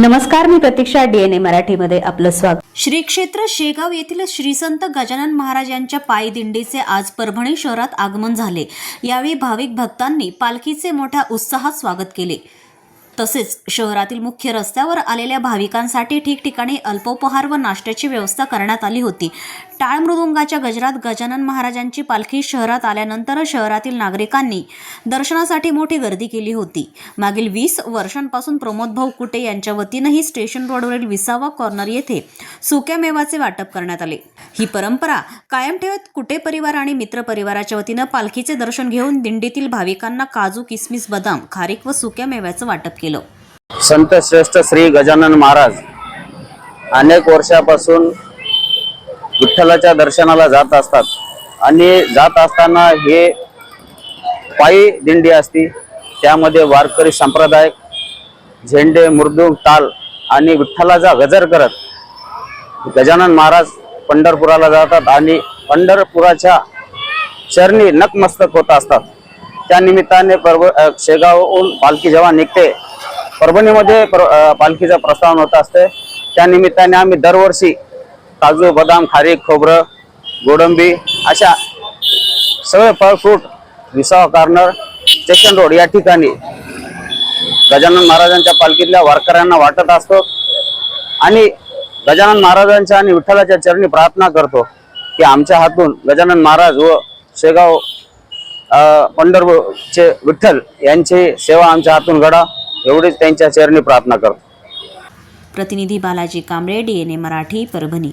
नमस्कार मी प्रतीक्षा डीएनए मराठीमध्ये आपलं स्वागत. श्री क्षेत्र शेगाव येथील श्री संत गजानन महाराज यांच्या आज परभणी शहरात आगमन झाले. यावेळी भाविक भक्तांनी पालखीचे मोठ्या उत्साहात स्वागत केले. तसेच शहरातील मुख्य रस्त्यावर आलेल्या भाविकांसाठी ठिकठिकाणी अल्पोपहार व नाश्त्याची व्यवस्था करण्यात आली होती. टाळ मृदुंगाच्या गजरात गजानन महाराजांची पालखी शहरात आल्यानंतर शहरातील नागरिकांनी दर्शनासाठी मोठी गर्दी केली होती. मागील वीस वर्षांपासून प्रमोद भाऊ कुटे यांच्या वतीनंही स्टेशन रोडवरील विसावा कॉर्नर येथे सुक्या मेवाचे वाटप करण्यात आले. ही परंपरा कायम ठेवत कुटे परिवार आणि मित्र परिवाराच्या वतीनं पालखीचे दर्शन घेऊन दिंडीतील भाविकांना काजू किसमिस बदाम खारीक व सुक्या मेव्याचं वाटप केलं. संत श्रेष्ठ श्री गजानन महाराज अनेक वर्षापासून विठ्ठलाच्या दर्शनाला जात असतात. आणि जात असताना हे पायी दिंडी असती त्यामध्ये वारकरी संप्रदाय झेंडे मृदुंग ताल आणि विठ्ठलाचा गजर करत गजानन महाराज पंढरपुराला जातात आणि पंढरपुराच्या चरणी नतमस्तक होत असतात. त्या निमित्ताने शेगावहून पालखी जेव्हा निघते परभणीमध्ये प्र पालखीचा प्रस्थान होत असते त्या निमित्ताने आम्ही दरवर्षी काजू बदाम खारीक खोबरं गोडंबी अशा सगळे फळ फ्रूट विसावा कार्नर स्टेशन रोड या ठिकाणी गजानन महाराजांच्या पालखीतल्या वारकऱ्यांना वाटत असतो आणि गजानन महाराजांच्या आणि विठ्ठलाच्या चरणी प्रार्थना करतो की आमच्या हातून गजानन महाराज व शेगाव पंढरपूरचे विठ्ठल यांची सेवा आमच्या हातून घडा. एवढीच त्यांच्या चरणी प्रार्थना करतो. प्रतिनिधी बालाजी कांबळे डीएनए मराठी परभणी.